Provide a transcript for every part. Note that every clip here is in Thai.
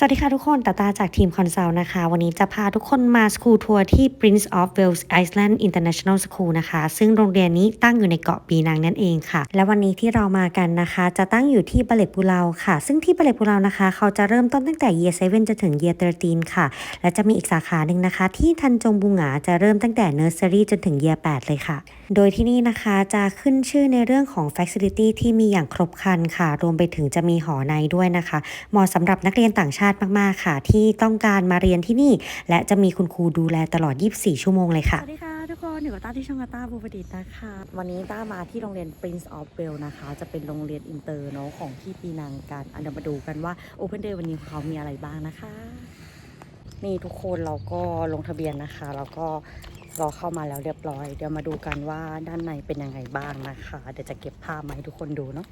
สวัสดีค่ะทุกคนตาตาจากทีมคอนซัลท์นะคะ วันนี้จะพาทุกคนมาสคูลทัวร์ที่ Prince of Wales Island International School นะคะ ซึ่งโรงเรียนนี้ตั้งอยู่ในเกาะปีนังนั่นเองค่ะ และวันนี้ที่เรามากันนะคะ จะตั้งอยู่ที่บาเลปูเลาค่ะ ซึ่งที่บาเลปูเลานะคะ เขาจะเริ่มต้นตั้งแต่ Year 7 จนถึง Year 13 ค่ะ และจะมีอีกสาขาหนึ่งนะคะ ที่ทันจงบุงหาจะเริ่มตั้งแต่ Nursery จนถึง Year 8 เลยค่ะ โดยที่นี่นะคะจะขึ้นชื่อในเรื่องของ Facility ที่มีอย่างครบครันค่ะ รวมไปถึงจะมีหอในด้วยนะคะ เหมาะสำหรับนักเรียนต่างชาติมาก ๆ ค่ะ ที่ต้องการมาเรียนที่นี่ และจะมีคุณครูดูแลตลอด 24 ชั่วโมงเลยค่ะ สวัสดีค่ะทุกคนอยู่กับต้าที่ช่องต้าบูปดิษฐ์นะคะ วันนี้ต้ามาที่โรงเรียน Prince of Wales นะคะ จะเป็นโรงเรียนอินเตอร์เนาะของที่ปีนังกันอันเดี๋ยวมาดูกันว่า Open Day วันนี้เขามีอะไรบ้างนะคะนี่ทุกคนเราก็ลงทะเบียนนะคะ แล้วก็ เรอเข้ามาแล้วเรียบร้อย เดี๋ยวมาดูกันว่าด้านในเป็นยังไงบ้างนะคะ เดี๋ยวจะเก็บภาพมาให้ทุกคนดูเนาะ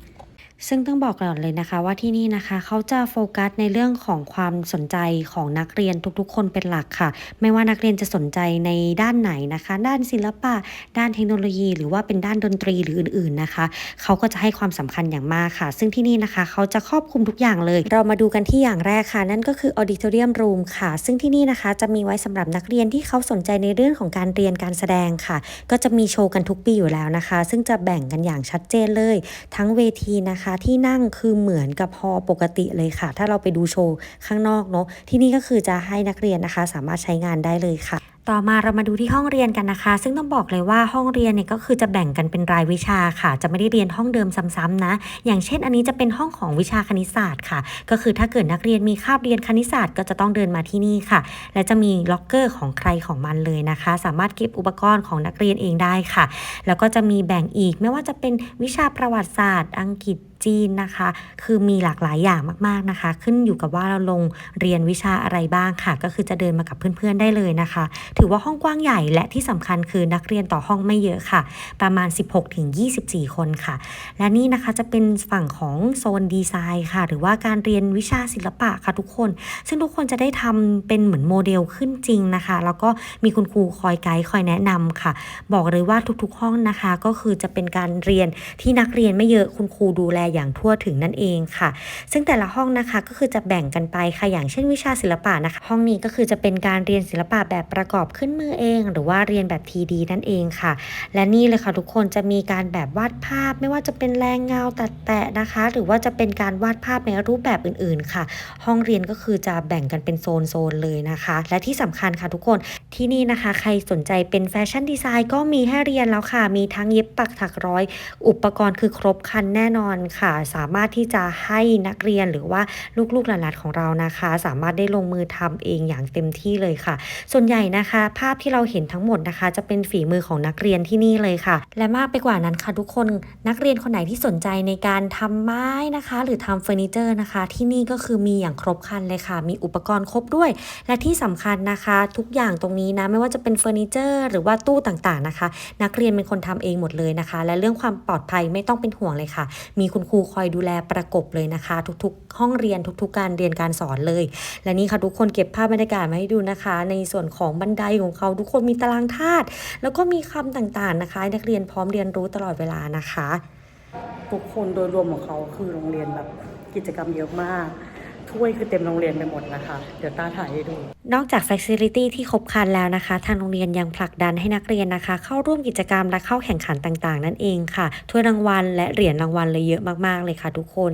ซึ่งต้องบอกก่อนเลยนะคะว่าที่นี่นะคะเขาจะโฟกัสในเรื่องของความสนใจของนักเรียนทุกๆ คนเป็นหลักค่ะ ไม่ว่านักเรียนจะสนใจในด้านไหนนะคะ ด้านศิลปะ ด้านเทคโนโลยี หรือว่าเป็นด้านดนตรีหรืออื่นๆนะคะเขาก็จะให้ความสำคัญอย่างมากค่ะ ซึ่งที่นี่นะคะเขาจะครอบคลุมทุกอย่างเลย เรามาดูกันที่อย่างแรกค่ะ นั่นก็คือ Auditorium Room ค่ะ ซึ่งที่นี่นะคะจะมีไว้สำหรับนักเรียนที่เขาสนใจในเรื่องของการเรียนการแสดงค่ะ ก็จะมีโชว์กันทุกปีอยู่แล้วนะคะ ซึ่งจะแบ่งกันอย่างชัดเจนเลย ทั้งเวทีนะคะที่นั่งคือเหมือนกับพอปกติเลยค่ะ ถ้าเราไปดูโชว์ข้างนอกเนาะที่นี่ก็คือจะให้นักเรียนนะคะ สามารถใช้งานได้เลยค่ะ ต่อมาเรามาดูที่ห้องเรียนกันนะคะ ซึ่งต้องบอกเลยว่าห้องเรียนเนี่ยก็คือจะแบ่งกันเป็นรายวิชาค่ะ จะไม่ได้เรียนห้องเดิมซ้ำๆนะ อย่างเช่น อันนี้จะเป็นห้องของวิชาคณิตศาสตร์ค่ะ ก็คือถ้าเกิดนักเรียนมีคาบเรียนคณิตศาสตร์ก็จะต้องเดินมาที่นี่ค่ะ และจะมีล็อกเกอร์ของใครของมันเลยนะคะ สามารถเก็บอุปกรณ์ของนักเรียนเองได้ค่ะ แล้วก็จะมีแบ่งอีกไม่ว่าจะเป็นวิชาประวัติศาสตร์ อังกฤษจีนนะคะ คือมีหลากหลายอย่างมากๆนะคะ ขึ้นอยู่กับว่าเราลงเรียนวิชาอะไรบ้างค่ะ ก็คือจะเดินมากับเพื่อนๆได้เลยนะคะ ถือว่าห้องกว้างใหญ่และที่สำคัญคือนักเรียนต่อห้องไม่เยอะค่ะ ประมาณ 16-24 คนค่ะ และนี่นะคะจะเป็นฝั่งของโซนดีไซน์ค่ะ หรือว่าการเรียนวิชาศิลปะค่ะทุกคน ซึ่งทุกคนจะได้ทำเป็นเหมือนโมเดลขึ้นจริงนะคะ แล้วก็มีคุณครูคอยไกด์คอยแนะนำค่ะ บอกเลยว่าทุกๆห้องนะคะ ก็คือจะเป็นการเรียนที่นักเรียนไม่เยอะคุณครูดูแลอย่างทั่วถึงนั่นเองค่ะ ซึ่งแต่ละห้องนะคะก็คือจะแบ่งกันไปค่ะอย่างเช่นวิชาศิลปะนะคะ ห้องนี้ก็คือจะเป็นการเรียนศิลปะแบบประกอบขึ้นมือเอง หรือว่าเรียนแบบ TD นั่นเองค่ะ และนี่เลยค่ะทุกคนจะมีการแบบวาดภาพ ไม่ว่าจะเป็นแรงเงาตัดแตะนะคะ หรือว่าจะเป็นการวาดภาพในรูปแบบอื่นๆค่ะ ห้องเรียนก็คือจะแบ่งกันเป็นโซนโซนๆเลยนะคะ และที่สำคัญค่ะทุกคนที่นี่นะคะ ใครสนใจเป็นแฟชั่นดีไซน์ก็มีให้เรียนแล้วค่ะ มีทั้งเย็บปักถักร้อย อุปกรณ์คือครบครันแน่นอนค่ะ สามารถที่จะให้นักเรียนหรือว่าลูกๆหลานๆของเรานะคะ สามารถได้ลงมือทำเองอย่างเต็มที่เลยค่ะ ส่วนใหญ่นะคะ ภาพที่เราเห็นทั้งหมดนะคะ จะเป็นฝีมือของนักเรียนที่นี่เลยค่ะ และมากไปกว่านั้นค่ะทุกคนนักเรียนคนไหนที่สนใจในการทำไม้นะคะ หรือทำเฟอร์นิเจอร์นะคะ ที่นี่ก็คือมีอย่างครบครันเลยค่ะ มีอุปกรณ์ครบด้วย และที่สำคัญนะคะ ทุกอย่างตรงนี้นะไม่ว่าจะเป็นเฟอร์นิเจอร์หรือว่าตู้ต่างๆนะคะ นักเรียนเป็นคนทำเองหมดเลยนะคะ และเรื่องความปลอดภัยไม่ต้องเป็นห่วงเลยค่ะ มีคุณครูคอยดูแลประกบเลยนะคะ ทุกๆ ห้องเรียนทุกๆ การเรียนการสอนเลย และนี่ค่ะทุกคนเก็บภาพบรรยากาศมาให้ดูนะคะ ในส่วนของบันไดของเขาทุกคนมีตารางธาตุแล้วก็มีคำต่างๆนะคะนักเรียนพร้อมเรียนรู้ตลอดเวลานะคะ ทุกคนโดยรวมของเขาคือโรงเรียนแบบกิจกรรมเยอะมากถ้วยคือเต็มโรงเรียนไปหมดนะคะ เดี๋ยวตาถ่ายให้ดู นอกจาก Facility ที่ครบครันแล้วนะคะ ทางโรงเรียนยังผลักดันให้นักเรียนนะคะ เข้าร่วมกิจกรรมและเข้าแข่งขันต่างๆ นั่นเองค่ะถ้วยรางวัลและเหรียญรางวัลเลยเยอะมากๆเลยค่ะ ทุกคน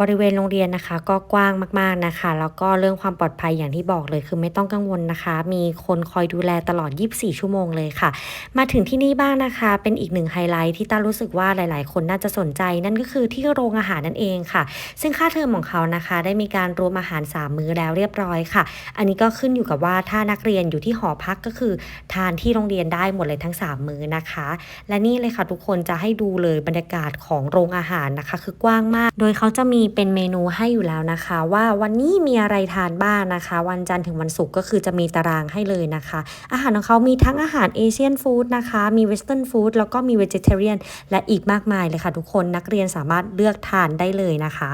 บริเวณโรงเรียนนะคะ ก็กว้างมากๆนะคะ แล้วก็เรื่องความปลอดภัยอย่างที่บอกเลย คือไม่ต้องกังวลนะคะ มีคนคอยดูแลตลอด 24 ชั่วโมงเลยค่ะ มาถึงที่นี่บ้างนะคะ เป็นอีกหนึ่งไฮไลท์ที่ต้ารู้สึกว่าหลาย ๆ คนน่าจะสนใจ นั่นก็คือที่โรงอาหารนั่นเองค่ะ ซึ่งค่าเทอมของเขานะคะ ได้มีการรวมอาหาร 3 มื้อแล้วเรียบร้อยค่ะ อันนี้ก็ขึ้นอยู่กับว่าถ้านักเรียนอยู่ที่หอพักก็คือ ทานที่โรงเรียนได้หมดเลยทั้ง 3 มื้อนะคะ และนี่เลยค่ะทุกคนจะให้ดูเลยบรรยากาศของโรงอาหารนะคะ คือกว้างมาก โดยเขาจะมีเป็นเมนูให้อยู่แล้วนะคะ ว่าวันนี้มีอะไรทานบ้างนะคะ วันจันทร์ถึงวันศุกร์ก็คือจะมีตารางให้เลยนะคะ อาหารของเขามีทั้งอาหารเอเชียนฟู้ดนะคะ มีเวสเทิร์นฟู้ดแล้วก็มีเวจิเทเรียนและอีกมากมายเลยค่ะทุกคนนักเรียนสามารถเลือกทานได้เลยนะคะ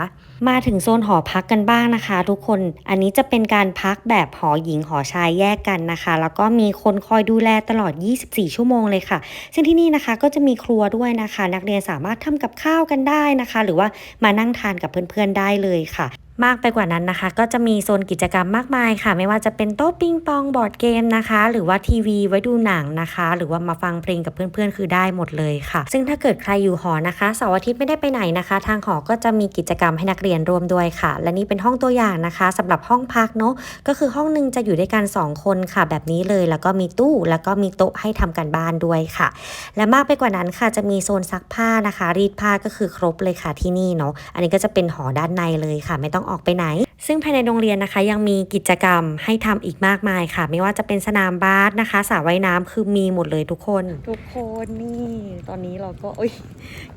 มาถึงโซนหอพักกันบ้างนะคะ ทุกคน อันนี้จะเป็นการพักแบบหอหญิงหอชายแยกกันนะคะ แล้วก็มีคนคอยดูแลตลอด 24 ชั่วโมงเลยค่ะ ซึ่งที่นี่นะคะก็จะมีครัวด้วยนะคะ นักเรียนสามารถทำกับข้าวกันได้นะคะ หรือว่ามานั่งทานกับเพื่อนๆได้เลยค่ะ มากไปกว่านั้นนะคะ ก็จะมีโซนกิจกรรมมากมายค่ะ ไม่ว่าจะเป็นโต๊ะปิงปองบอร์ดเกมนะคะ หรือว่าทีวีไว้ดูหนังนะคะ หรือว่ามาฟังเพลงกับเพื่อนๆ คือได้หมดเลยค่ะ ซึ่งถ้าเกิดใครอยู่หอนะคะเสาร์อาทิตย์ไม่ได้ไปไหนนะคะ ทางหอก็จะมีกิจกรรมให้นักเรียนร่วมด้วยค่ะ และนี่เป็นห้องตัวอย่างนะคะสำหรับห้องพักเนาะก็คือห้องหนึงจะอยู่ด้วยกันสองคนค่ะ แบบนี้เลยแล้วก็มีตู้แล้วก็มีโต๊ะให้ทำกันบ้านด้วยค่ะ และมากไปกว่านั้นค่ะจะมีโซนซักผ้านะคะ รีดผ้าก็คือครบเลยค่ะที่นี่เนาะอันนี้ก็จะเป็นหอด้านในเลยค่ะไม่ต้องออกไปไหน ซึ่งภายในโรงเรียนนะคะ ยังมีกิจกรรมให้ทำอีกมากมายค่ะ ไม่ว่าจะเป็นสนามบาสนะคะสระว่ายน้ำคือมีหมดเลยทุกคน ทุกคนนี่ตอนนี้เราก็เอ้ย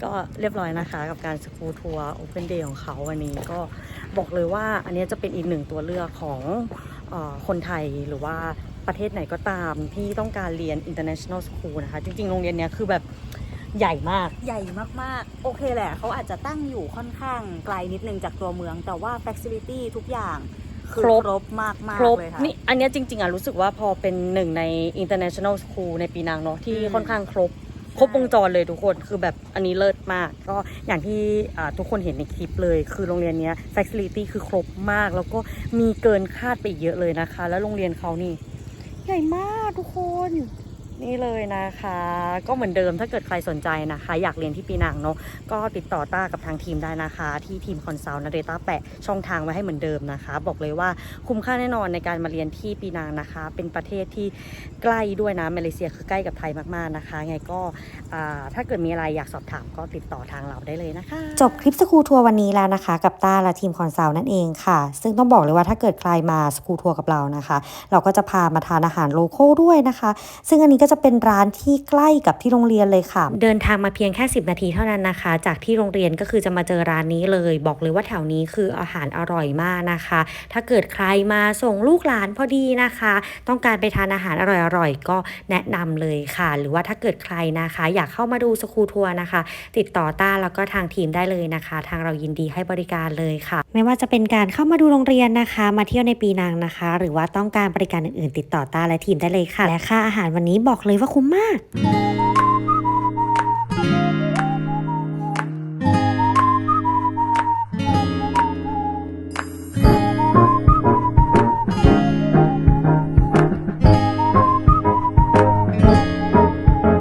ก็เรียบร้อยนะคะ กับการสกูทัวร์โอเพนเดย์ของเขาวันนี้ก็บอกเลยว่าอันนี้จะเป็นอีกหนึ่งตัวเลือกของออคนไทยหรือว่าประเทศไหนก็ตามที่ต้องการเรียน international school นะคะ จริงๆ โรงเรียนเนี้ยคือแบบ ใหญ่มาก ใหญ่มากๆ โอเคแหละเขาอาจจะตั้งอยู่ค่อนข้างไกลนิดนึงจากตัวเมือง แต่ว่า facility ทุกอย่างคือครบ ครบมากครบๆเลยค่ะ นี่อันเนี้ยจริงๆอะรู้สึกว่าพอเป็นหนึ่งใน international school ในปีนังเนาะที่อืม ค่อนข้างครบ ครบวงจรเลยทุกคนคือแบบอันนี้เลิศมาก ก็อย่างที่อ่าทุกคนเห็นในคลิปเลย คือโรงเรียนเนี้ย facility คือครบมาก แล้วก็มีเกินคาดไปอีกเยอะเลยนะคะ แล้วโรงเรียนเขานี่ ใหญ่มากทุกคน นี่เลยนะคะ ก็เหมือนเดิมถ้าเกิดใครสนใจนะคะ อยากเรียนที่ปีนังเนาะก็ติดต่อต้ากับทางทีมได้นะคะ ที่ทีมคอนซัลท์นะเดต้าแปะช่องทางไว้ให้เหมือนเดิมนะคะ บอกเลยว่าคุ้มค่าแน่นอนในการมาเรียนที่ปีนังนะคะ เป็นประเทศที่ใกล้ด้วยนะมาเลเซียคือใกล้กับไทยมากๆนะคะ ไงก็ถ้าเกิดมีอะไรอยากสอบถามก็ติดต่อทางเราได้เลยนะคะ จบคลิปสกูทัวร์วันนี้แล้วนะคะ กับต้าและทีมคอนซัลท์นั่นเองค่ะ ซึ่งต้องบอกเลยว่าถ้าเกิดใครมาสกูทัวร์กับเรานะคะ เราก็จะพามาทานอาหารโลโก้ด้วยนะคะ ซึ่งอันนี้ก็จะเป็นร้านที่ใกล้กับที่โรงเรียนเลยค่ะ เดินทางมาเพียงแค่ 10 นาทีเท่านั้นนะคะ จากที่โรงเรียนก็คือจะมาเจอร้านนี้เลย บอกเลยว่าแถวนี้คืออาหารอร่อยมากนะคะ ถ้าเกิดใครมาส่งลูกหลานพอดีนะคะ ต้องการไปทานอาหารอร่อยๆ ก็แนะนำเลยค่ะ หรือว่าถ้าเกิดใครนะคะ อยากเข้ามาดูสกูทัวร์นะคะ ติดต่อต้าแล้วก็ทางทีมได้เลยนะคะ ทางเรายินดีให้บริการเลยค่ะ ไม่ว่าจะเป็นการเข้ามาดูโรงเรียนนะคะ มาเที่ยวในปีนังนะคะ หรือว่าต้องการบริการอื่นๆ ติดต่อตาและทีมได้เลยค่ะ และค่าอาหารวันนี้บอกเลยว่าคุ้มมาก